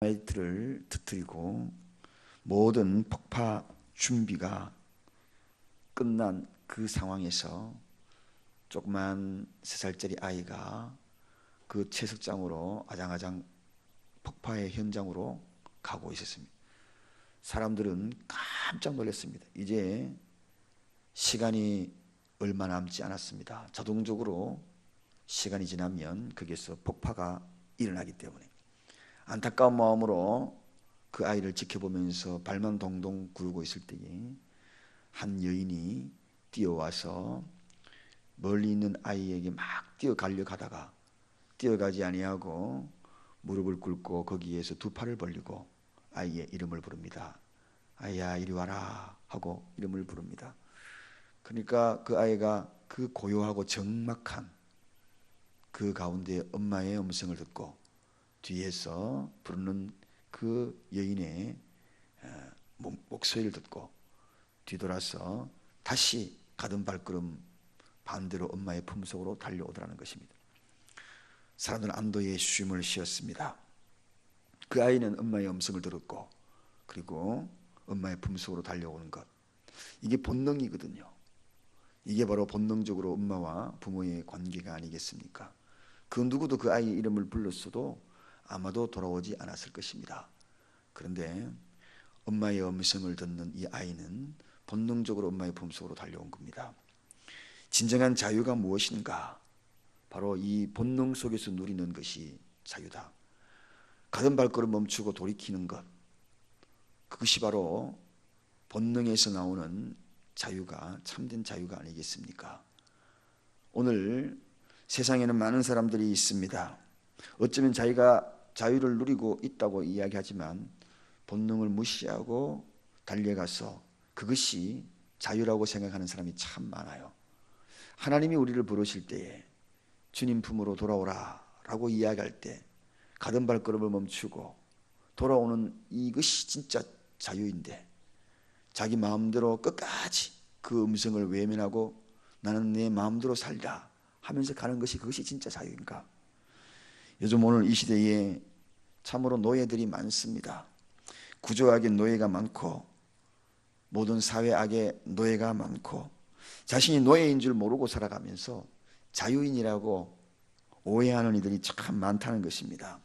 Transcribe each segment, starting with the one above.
라이트를 터뜨리고 모든 폭파 준비가 끝난 그 상황에서 조그만 세 살짜리 아이가 그 채석장으로 아장아장 폭파의 현장으로 가고 있었습니다. 사람들은 깜짝 놀랐습니다. 이제 시간이 얼마 남지 않았습니다. 자동적으로 시간이 지나면 거기에서 폭파가 일어나기 때문에 안타까운 마음으로 그 아이를 지켜보면서 발만 동동 구르고 있을 때에 한 여인이 뛰어와서 멀리 있는 아이에게 막 뛰어가려 가다가 뛰어가지 아니하고 무릎을 꿇고 거기에서 두 팔을 벌리고 아이의 이름을 부릅니다. 아이야 이리 와라 하고 이름을 부릅니다. 그러니까 그 아이가 그 고요하고 적막한 그 가운데 엄마의 음성을 듣고 뒤에서 부르는 그 여인의 어, 목소리를 듣고 뒤돌아서 다시 가던 발걸음 반대로 엄마의 품속으로 달려오더라는 것입니다. 사람들은 안도의 쉼을 쉬었습니다. 그 아이는 엄마의 음성을 들었고 그리고 엄마의 품속으로 달려오는 것 이게 본능이거든요. 이게 바로 본능적으로 엄마와 부모의 관계가 아니겠습니까? 그 누구도 그 아이의 이름을 불렀어도 아마도 돌아오지 않았을 것입니다. 그런데 엄마의 음성을 듣는 이 아이는 본능적으로 엄마의 품속으로 달려온 겁니다. 진정한 자유가 무엇인가? 바로 이 본능 속에서 누리는 것이 자유다. 가던 발걸음 멈추고 돌이키는 것. 그것이 바로 본능에서 나오는 자유가 참된 자유가 아니겠습니까? 오늘 세상에는 많은 사람들이 있습니다. 어쩌면 자기가 자유를 누리고 있다고 이야기하지만 본능을 무시하고 달려가서 그것이 자유라고 생각하는 사람이 참 많아요. 하나님이 우리를 부르실 때에 주님 품으로 돌아오라 라고 이야기할 때 가던 발걸음을 멈추고 돌아오는 이것이 진짜 자유인데 자기 마음대로 끝까지 그 음성을 외면하고 나는 내 마음대로 살자 하면서 가는 것이 그것이 진짜 자유인가? 요즘 오늘 이 시대에 참으로 노예들이 많습니다. 구조악의 노예가 많고 모든 사회악의 노예가 많고 자신이 노예인 줄 모르고 살아가면서 자유인이라고 오해하는 이들이 참 많다는 것입니다.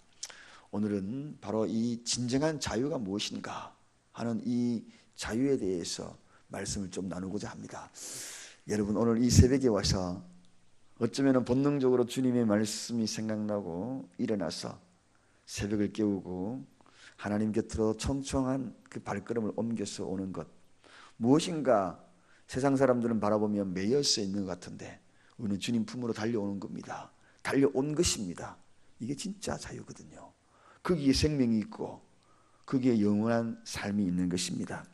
오늘은 바로 이 진정한 자유가 무엇인가 하는 이 자유에 대해서 말씀을 좀 나누고자 합니다. 여러분 오늘 이 새벽에 와서 어쩌면 본능적으로 주님의 말씀이 생각나고 일어나서 새벽을 깨우고 하나님 곁으로 청청한 그 발걸음을 옮겨서 오는 것 무엇인가 세상 사람들은 바라보면 매여서 있는 것 같은데 우리는 주님 품으로 달려오는 겁니다. 달려온 것입니다. 이게 진짜 자유거든요. 거기에 생명이 있고 거기에 영원한 삶이 있는 것입니다.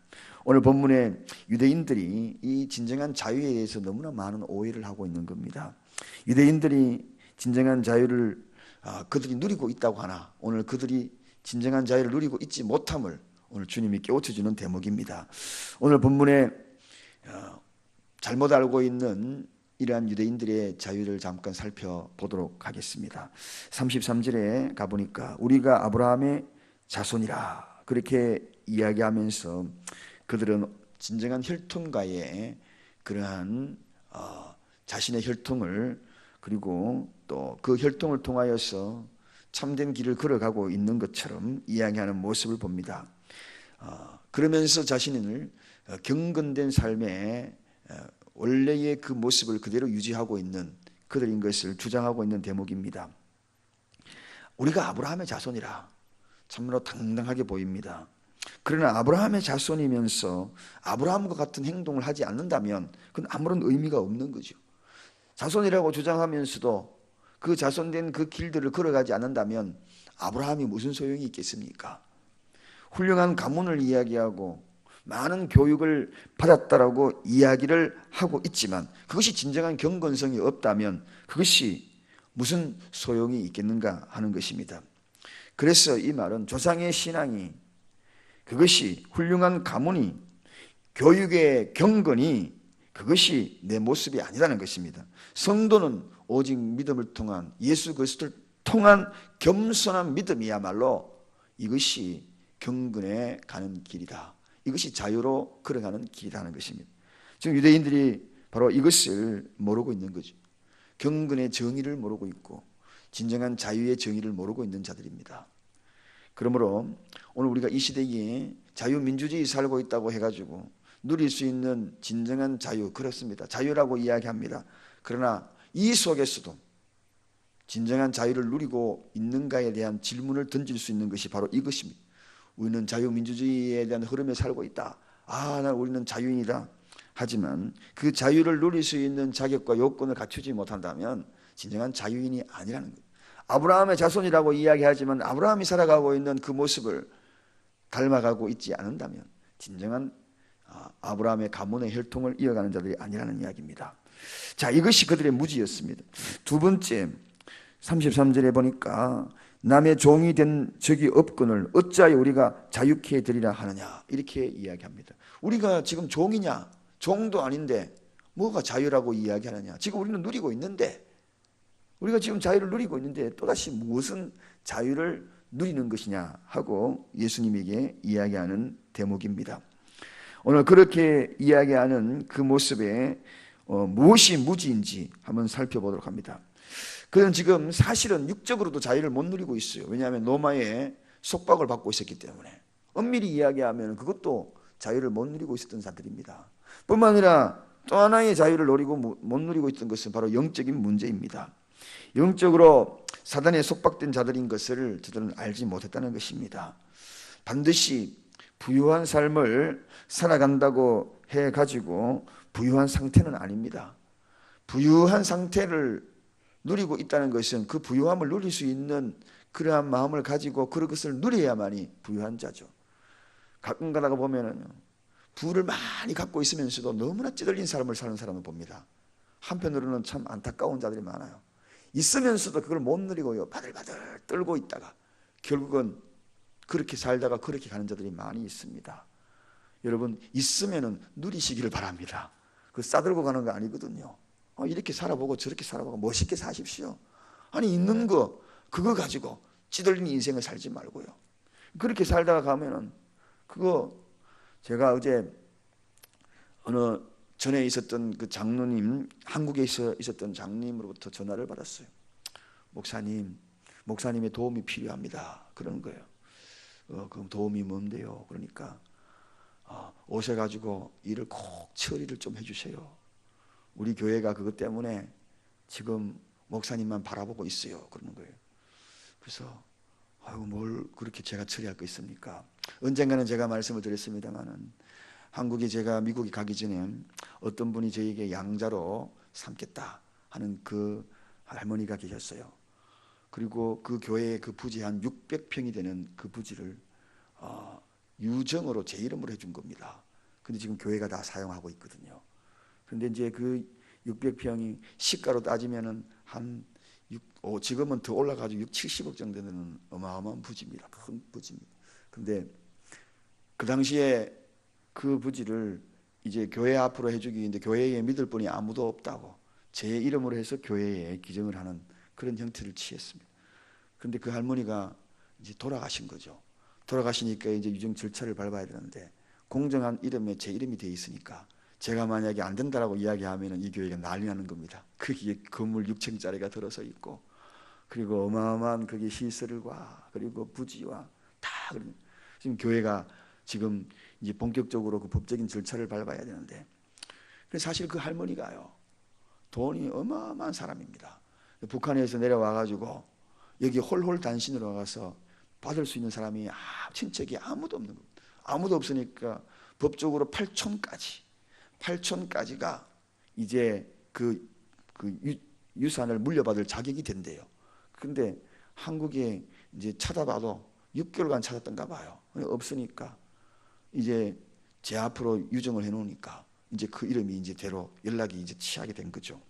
오늘 본문에 유대인들이 이 진정한 자유에 대해서 너무나 많은 오해를 하고 있는 겁니다. 유대인들이 진정한 자유를 아, 그들이 누리고 있다고 하나 오늘 그들이 진정한 자유를 누리고 있지 못함을 오늘 주님이 깨우쳐 주는 대목입니다. 오늘 본문에 어, 잘못 알고 있는 이러한 유대인들의 자유를 잠깐 살펴보도록 하겠습니다. 33절에 가보니까 우리가 아브라함의 자손이라 그렇게 이야기하면서 그들은 진정한 혈통과의 그러한 어, 자신의 혈통을 그리고 또 그 혈통을 통하여서 참된 길을 걸어가고 있는 것처럼 이야기하는 모습을 봅니다. 어, 그러면서 자신을 어, 경건된 삶의 어, 원래의 그 모습을 그대로 유지하고 있는 그들인 것을 주장하고 있는 대목입니다. 우리가 아브라함의 자손이라 참으로 당당하게 보입니다. 그러나 아브라함의 자손이면서 아브라함과 같은 행동을 하지 않는다면 그건 아무런 의미가 없는 거죠. 자손이라고 주장하면서도 그 자손된 그 길들을 걸어가지 않는다면 아브라함이 무슨 소용이 있겠습니까? 훌륭한 가문을 이야기하고 많은 교육을 받았다라고 이야기를 하고 있지만 그것이 진정한 경건성이 없다면 그것이 무슨 소용이 있겠는가 하는 것입니다. 그래서 이 말은 조상의 신앙이 그것이 훌륭한 가문이 교육의 경건이 그것이 내 모습이 아니라는 것입니다. 성도는 오직 믿음을 통한 예수 그리스도를 통한 겸손한 믿음이야말로 이것이 경건에 가는 길이다. 이것이 자유로 걸어가는 길이라는 것입니다. 지금 유대인들이 바로 이것을 모르고 있는 거죠. 경건의 정의를 모르고 있고 진정한 자유의 정의를 모르고 있는 자들입니다. 그러므로 오늘 우리가 이 시대에 자유민주주의 살고 있다고 해가지고 누릴 수 있는 진정한 자유 그렇습니다. 자유라고 이야기합니다. 그러나 이 속에서도 진정한 자유를 누리고 있는가에 대한 질문을 던질 수 있는 것이 바로 이것입니다. 우리는 자유민주주의에 대한 흐름에 살고 있다. 아, 나 우리는 자유인이다. 하지만 그 자유를 누릴 수 있는 자격과 요건을 갖추지 못한다면 진정한 자유인이 아니라는 거예요. 아브라함의 자손이라고 이야기하지만 아브라함이 살아가고 있는 그 모습을 닮아가고 있지 않는다면 진정한 아, 아브라함의 가문의 혈통을 이어가는 자들이 아니라는 이야기입니다. 자, 이것이 그들의 무지였습니다. 두 번째, 33절에 보니까 남의 종이 된 적이 없거늘 어찌하여 우리가 자유케 되리라 하느냐 이렇게 이야기합니다. 우리가 지금 종이냐 종도 아닌데 뭐가 자유라고 이야기하느냐 지금 우리는 누리고 있는데 우리가 지금 자유를 누리고 있는데 또다시 무슨 자유를 누리는 것이냐 하고 예수님에게 이야기하는 대목입니다. 오늘 그렇게 이야기하는 그 모습에 어, 무엇이 무지인지 한번 살펴보도록 합니다. 그는 지금 사실은 육적으로도 자유를 못 누리고 있어요. 왜냐하면 로마의 속박을 받고 있었기 때문에 엄밀히 이야기하면 그것도 자유를 못 누리고 있었던 자들입니다. 뿐만 아니라 또 하나의 자유를 누리고 못 누리고 있던 것은 바로 영적인 문제입니다. 영적으로 사단에 속박된 자들인 것을 저들은 알지 못했다는 것입니다. 반드시 부유한 삶을 살아간다고 해 가지고 부유한 상태는 아닙니다. 부유한 상태를 누리고 있다는 것은 그 부유함을 누릴 수 있는 그러한 마음을 가지고 그런 것을 누려야만이 부유한 자죠. 가끔 가다가 보면은 부를 많이 갖고 있으면서도 너무나 찌들린 삶을 사는 사람을 봅니다. 한편으로는 참 안타까운 자들이 많아요. 있으면서도 그걸 못 누리고 요. 바들바들 떨고 있다가 결국은 그렇게 살다가 그렇게 가는 자들이 많이 있습니다. 여러분 있으면은 누리시기를 바랍니다. 그 싸들고 가는 거 아니거든요. 어, 이렇게 살아보고 저렇게 살아보고 멋있게 사십시오. 아니 있는 거 그거 가지고 찌들린 인생을 살지 말고요. 그렇게 살다가 가면은 그거 제가 어제 어느 전에 있었던 그 장로님 한국에 있어 있었던 장님으로부터 전화를 받았어요. 목사님, 목사님의 도움이 필요합니다. 그러는 거예요. 어, 그럼 도움이 뭔데요? 그러니까 어, 오셔가지고 일을 꼭 처리를 좀 해주세요. 우리 교회가 그것 때문에 지금 목사님만 바라보고 있어요. 그러는 거예요. 그래서 아유 뭘 그렇게 제가 처리할 거 있습니까? 언젠가는 제가 말씀을 드렸습니다만은 한국에 제가 미국에 가기 전에 어떤 분이 저에게 양자로 삼겠다 하는 그 할머니가 계셨어요. 그리고 그 교회의 그 부지 한 600평이 되는 그 부지를 어, 유정으로 제 이름으로 해준 겁니다. 근데 지금 교회가 다 사용하고 있거든요. 그런데 이제 그 600평이 시가로 따지면은 한 6, 어, 지금은 더 올라가지고 6, 70억 정도 되는 어마어마한 부지입니다. 큰 부지입니다. 근데 그 당시에 그 부지를 이제 교회 앞으로 해주기 인데 교회에 믿을 분이 아무도 없다고 제 이름으로 해서 교회에 기증을 하는 그런 형태를 취했습니다. 근데 그 할머니가 이제 돌아가신 거죠. 돌아가시니까 이제 유증 절차를 밟아야 되는데 공정한 이름에 제 이름이 돼 있으니까 제가 만약에 안 된다라고 이야기하면 이 교회가 난리 나는 겁니다. 거기에 건물 6층짜리가 들어서 있고 그리고 어마어마한 거기 시설과 그리고 부지와 다 지금 교회가 지금 이제 본격적으로 그 법적인 절차를 밟아야 되는데 사실 그 할머니가요 돈이 어마어마한 사람입니다. 북한에서 내려와 가지고 여기 홀홀 단신으로 와서 받을 수 있는 사람이 아, 친척이 아무도 없는 겁니다. 아무도 없으니까 법적으로 8촌까지 8촌까지가 이제 그, 그 유, 산을 물려받을 자격이 된대요. 근데 한국에 이제 찾아봐도 6개월간 찾았던가 봐요. 없으니까 이제 제 앞으로 유정을 해놓으니까 이제 그 이름이 이제 대로 연락이 이제 취하게 된 거죠.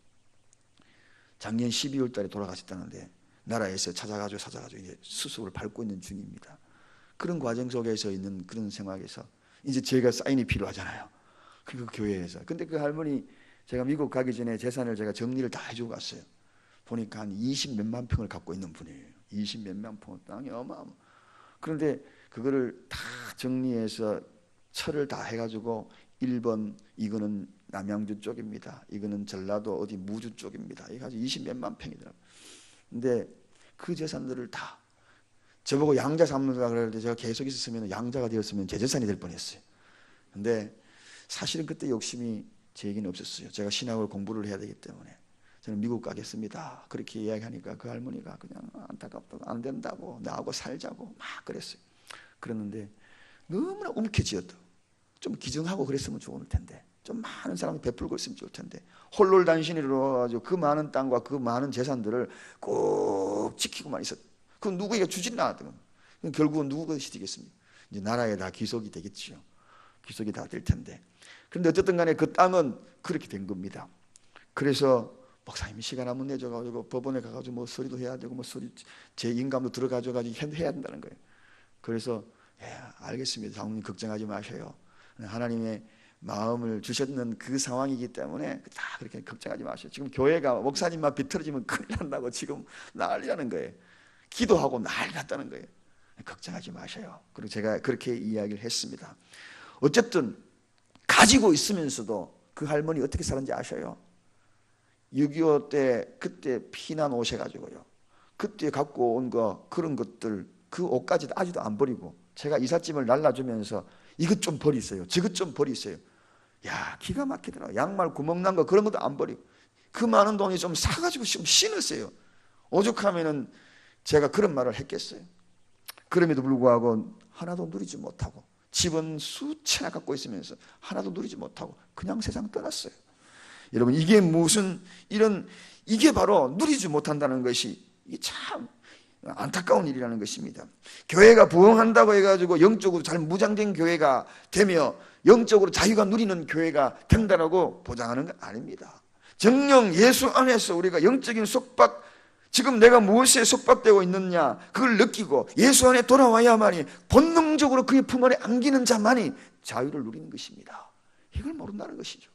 작년 12월 달에 돌아가셨다는데 나라에서 찾아가지고 찾아가지고 이제 수습을 밟고 있는 중입니다. 그런 과정 속에서 있는 그런 생활에서 이제 제가 사인이 필요하잖아요. 그 교회에서. 근데 그 할머니 제가 미국 가기 전에 재산을 제가 정리를 다 해주고 갔어요. 보니까 한 20 몇만 평을 갖고 있는 분이에요. 20 몇만 평 땅이 어마어마. 그런데 그거를 다 정리해서 철을 다 해가지고 1번 이거는 남양주 쪽입니다. 이거는 전라도 어디 무주 쪽입니다. 이거 아주 20 몇만 평이더라고요. 근데 그 재산들을 다 저보고 양자 삼는다 그러는데 제가 계속 있었으면 양자가 되었으면 제 재산이 될 뻔했어요. 근데 사실은 그때 욕심이 제게는 없었어요. 제가 신학을 공부를 해야 되기 때문에 저는 미국 가겠습니다. 그렇게 이야기하니까 그 할머니가 그냥 안타깝다고 안 된다고 나하고 살자고 막 그랬어요. 그랬는데 너무나 움켜쥐었다. 좀 기증하고 그랬으면 좋을 텐데 좀 많은 사람이 베풀고 있으면 좋을 텐데 홀로 단신으로 가지고 그 많은 땅과 그 많은 재산들을 꼭 지키고만 있었. 그 누구에게 주지는 않았던 결국은 누구 것이 되겠습니까? 이제 나라에 다 기속이 되겠지요. 기속이 다 될 텐데. 그런데 어쨌든 간에 그 땅은 그렇게 된 겁니다. 그래서 목사님이 시간 한번 내줘가지고 법원에 가가지고 뭐 소리도 해야 되고 뭐 소리 제 인감도 들어가져가지고 해야 된다는 거예요. 그래서 예, 알겠습니다. 장모님 걱정하지 마셔요. 하나님의 마음을 주셨는 그 상황이기 때문에 다 그렇게 걱정하지 마세요. 지금 교회가 목사님만 비틀어지면 큰일 난다고 지금 난리라는 거예요. 기도하고 난리 났다는 거예요. 걱정하지 마세요. 그리고 제가 그렇게 이야기를 했습니다. 어쨌든 가지고 있으면서도 그 할머니 어떻게 살았는지 아셔요? 6.25 때 그때 피난 오셔가지고요. 그때 갖고 온 거 그런 것들 그 옷까지 아직도 안 버리고 제가 이삿짐을 날라주면서 이것 좀 버리세요. 저것 좀 버리세요. 야 기가 막히더라. 양말 구멍 난 거 그런 것도 안 버리고 그 많은 돈이 좀 사가지고 좀 신으세요. 오죽하면은 제가 그런 말을 했겠어요. 그럼에도 불구하고 하나도 누리지 못하고 집은 수채나 갖고 있으면서 하나도 누리지 못하고 그냥 세상 떠났어요. 여러분 이게 무슨 이런 이게 바로 누리지 못한다는 것이 참 안타까운 일이라는 것입니다. 교회가 부흥한다고 해가지고 영적으로 잘 무장된 교회가 되며 영적으로 자유가 누리는 교회가 된다라고 보장하는 건 아닙니다. 정령 예수 안에서 우리가 영적인 속박 지금 내가 무엇에 속박되고 있느냐 그걸 느끼고 예수 안에 돌아와야만이 본능적으로 그의 품 안에 안기는 자만이 자유를 누리는 것입니다. 이걸 모른다는 것이죠.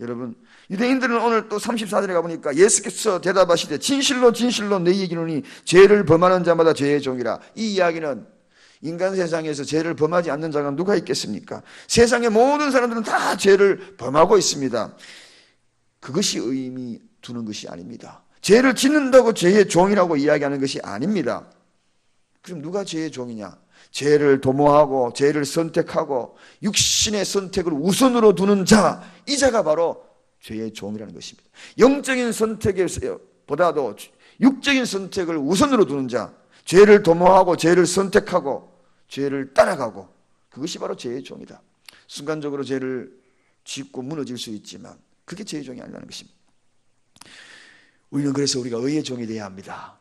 여러분 유대인들은 오늘 또 34절에 가보니까 예수께서 대답하시되 진실로 진실로 내 얘기노니 죄를 범하는 자마다 죄의 종이라 이 이야기는 인간 세상에서 죄를 범하지 않는 자가 누가 있겠습니까? 세상의 모든 사람들은 다 죄를 범하고 있습니다. 그것이 의미 두는 것이 아닙니다. 죄를 짓는다고 죄의 종이라고 이야기하는 것이 아닙니다. 그럼 누가 죄의 종이냐? 죄를 도모하고 죄를 선택하고 육신의 선택을 우선으로 두는 자, 이 자가 바로 죄의 종이라는 것입니다. 영적인 선택보다도 육적인 선택을 우선으로 두는 자, 죄를 도모하고 죄를 선택하고 죄를 따라가고 그것이 바로 죄의 종이다. 순간적으로 죄를 짓고 무너질 수 있지만 그게 죄의 종이 아니라는 것입니다. 우리는 그래서 우리가 의의 종이 되어야 합니다.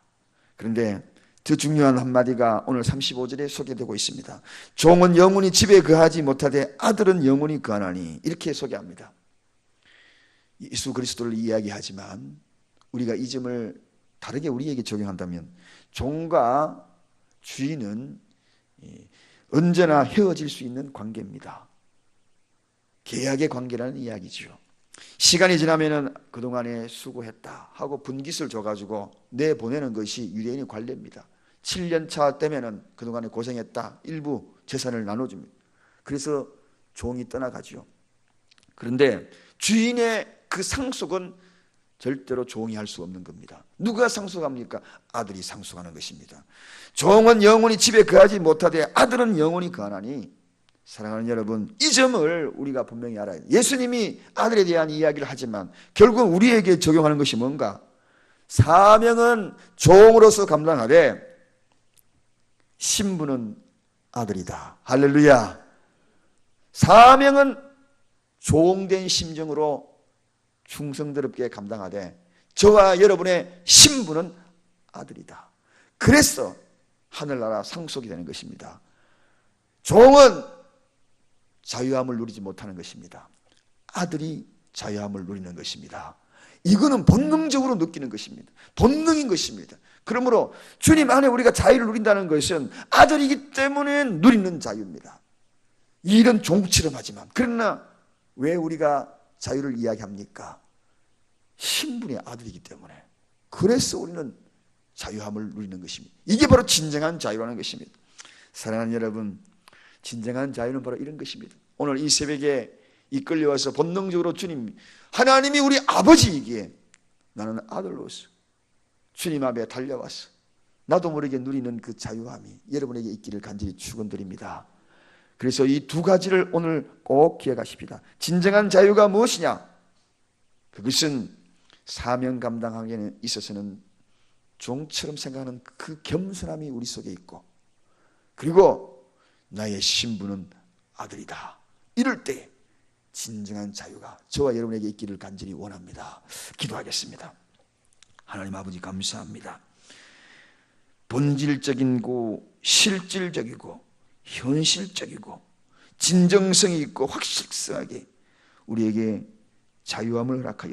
그런데 더 중요한 한마디가 오늘 35절에 소개되고 있습니다. 종은 영원히 집에 거하지 못하되 아들은 영원히 거하나니 이렇게 소개합니다. 예수 그리스도를 이야기하지만 우리가 이 점을 다르게 우리에게 적용한다면 종과 주인은 언제나 헤어질 수 있는 관계입니다. 계약의 관계라는 이야기죠. 시간이 지나면은 그동안에 수고했다 하고 분깃을 줘가지고 내보내는 것이 유대인의 관례입니다. 7년 차 때면은 그동안에 고생했다. 일부 재산을 나눠줍니다. 그래서 종이 떠나가죠. 그런데 주인의 그 상속은 절대로 종이 할 수 없는 겁니다. 누가 상속합니까? 아들이 상속하는 것입니다. 종은 영원히 집에 거하지 못하되 아들은 영원히 거하나니 사랑하는 여러분, 이 점을 우리가 분명히 알아야 돼요. 예수님이 아들에 대한 이야기를 하지만 결국 우리에게 적용하는 것이 뭔가? 사명은 종으로서 감당하되 신분은 아들이다. 할렐루야. 사명은 종된 심정으로 충성스럽게 감당하되 저와 여러분의 신분은 아들이다. 그래서 하늘나라 상속이 되는 것입니다. 종은 자유함을 누리지 못하는 것입니다. 아들이 자유함을 누리는 것입니다. 이거는 본능적으로 느끼는 것입니다. 본능인 것입니다. 그러므로 주님 안에 우리가 자유를 누린다는 것은 아들이기 때문에 누리는 자유입니다. 일은 종처럼 하지만 그러나 왜 우리가 자유를 이야기합니까? 신분의 아들이기 때문에 그래서 우리는 자유함을 누리는 것입니다. 이게 바로 진정한 자유라는 것입니다. 사랑하는 여러분, 진정한 자유는 바로 이런 것입니다. 오늘 이 새벽에 이끌려와서 본능적으로 주님, 하나님이 우리 아버지이기에 나는 아들로서 주님 앞에 달려와서 나도 모르게 누리는 그 자유함이 여러분에게 있기를 간절히 축원드립니다. 그래서 이 두 가지를 오늘 꼭 기억하십시다. 진정한 자유가 무엇이냐? 그것은 사명 감당하기에 있어서는 종처럼 생각하는 그 겸손함이 우리 속에 있고 그리고 나의 신분은 아들이다. 이럴 때 진정한 자유가 저와 여러분에게 있기를 간절히 원합니다. 기도하겠습니다. 하나님 아버지 감사합니다. 본질적이고 실질적이고 현실적이고 진정성이 있고 확실성하게 우리에게 자유함을 허락하여